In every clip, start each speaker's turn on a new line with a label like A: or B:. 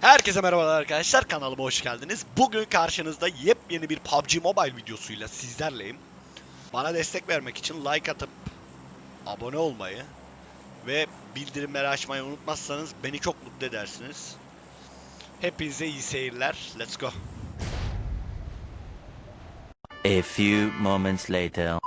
A: Herkese merhabalar arkadaşlar kanalıma hoş geldiniz. Bugün karşınızda yepyeni bir PUBG Mobile videosuyla sizlerleyim. Bana destek vermek için like atıp abone olmayı ve bildirimleri açmayı unutmazsanız beni çok mutlu edersiniz. Hepinize iyi seyirler. Let's go.
B: A few moments later.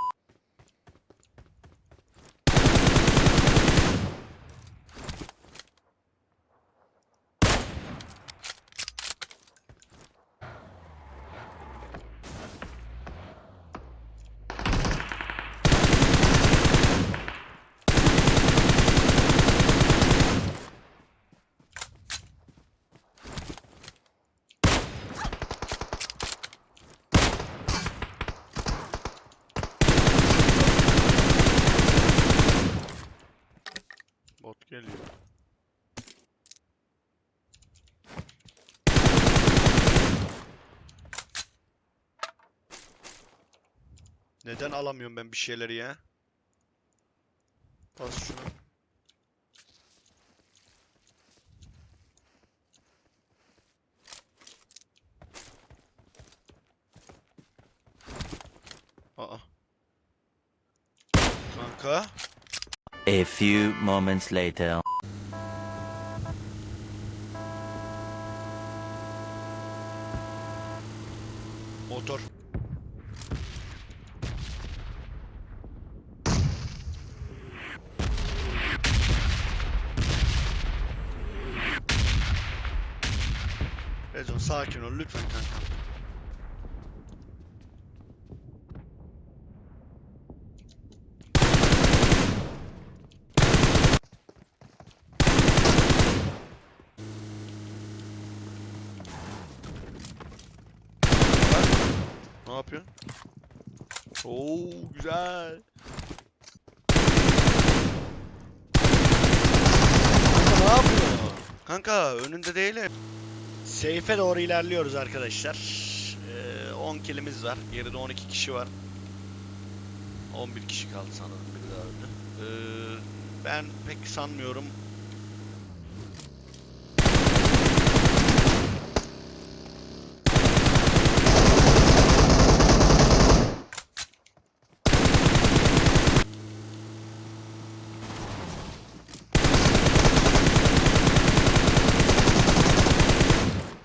A: Bot geliyor. Neden alamıyorum ben bir şeyleri ya? Bas şunu. Aa. Kanka.
B: A few moments later.
A: Motor. Rezon sakin ol lütfen kanka. Ne yapıyorsun? Oo güzel. Kanka ne yapıyor? Kanka önünde değilim. Seyfe doğru ilerliyoruz arkadaşlar. Ee, 10 kilimiz var. Geride 12 kişi var. 11 kişi kaldı sanırım biri daha öldü. Ee, ben pek sanmıyorum.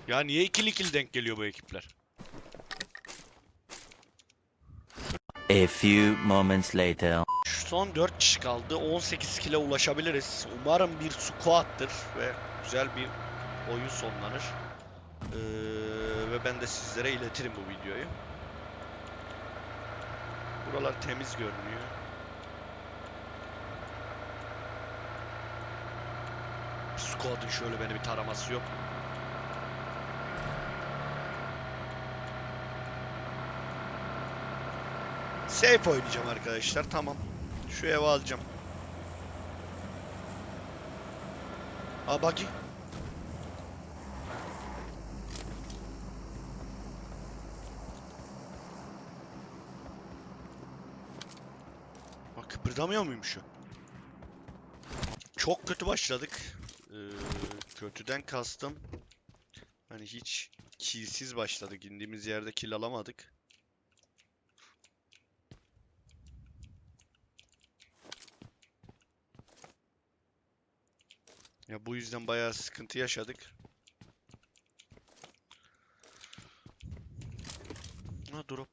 A: Ya niye ikili ikili denk geliyor bu ekipler?
B: A few moments later.
A: Şu son 4 kişi kaldı. 18 kile ulaşabiliriz. Umarım bir squat'tır ve güzel bir oyun sonlanır. Ee, ve ben de sizlere iletirim bu videoyu. Buralar temiz görünüyor. Squad'ın şöyle beni bir taraması yok. Safe oynayacağım arkadaşlar. Tamam. Şu eve alacağım. Aa buggy. Bak kıpırdamıyor muymuş o? Çok kötü başladık. Ee, kötüden kastım. Hani hiç killsiz başladık. İndiğimiz yerde kill alamadık. Ya bu yüzden bayağı sıkıntı yaşadık. Ha drop.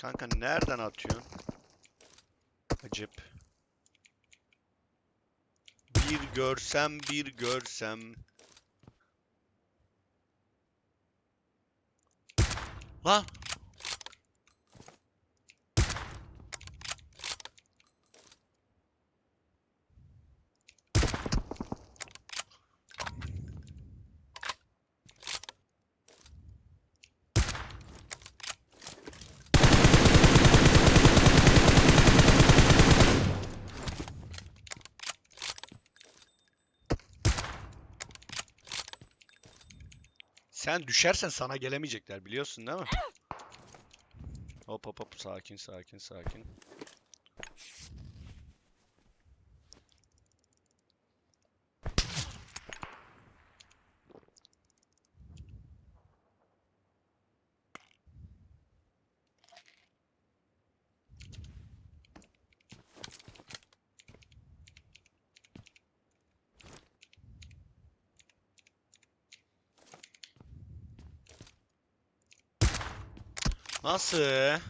A: Kanka nereden atıyorsun? Acep. Bir görsem bir görsem. Lan. Sen düşersen sana gelemeyecekler biliyorsun değil mi? Hop hop hop sakin sakin sakin. Nasıl?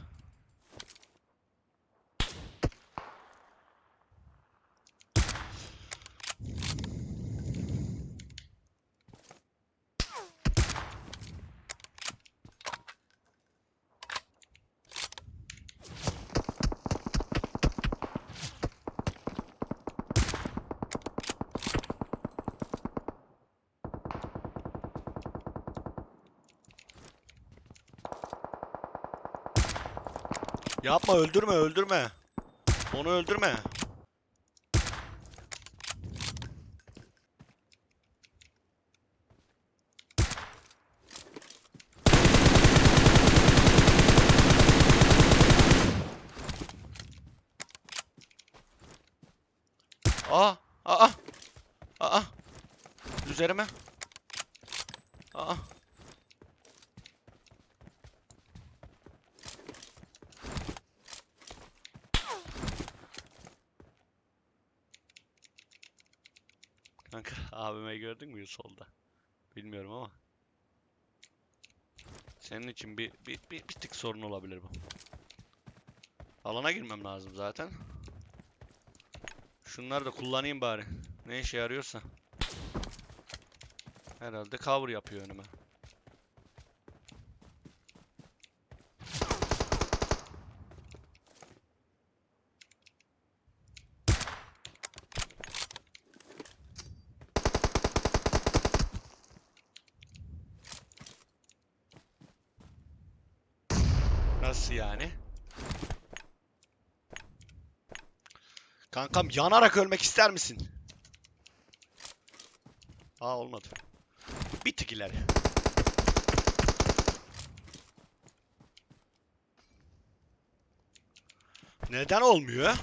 A: Yapma öldürme öldürme. Onu öldürme. Aa, aa, aa. Üzerime. Aa. Kanka gördün mü solda? Bilmiyorum ama. Senin için bir, bir, bir, bir tık sorun olabilir bu. Alana girmem lazım zaten. Şunları da kullanayım bari. Ne işe yarıyorsa. Herhalde cover yapıyor önüme. Nasıl yani? Kankam yanarak ölmek ister misin? Aa olmadı. Bir tık ileri. Neden olmuyor?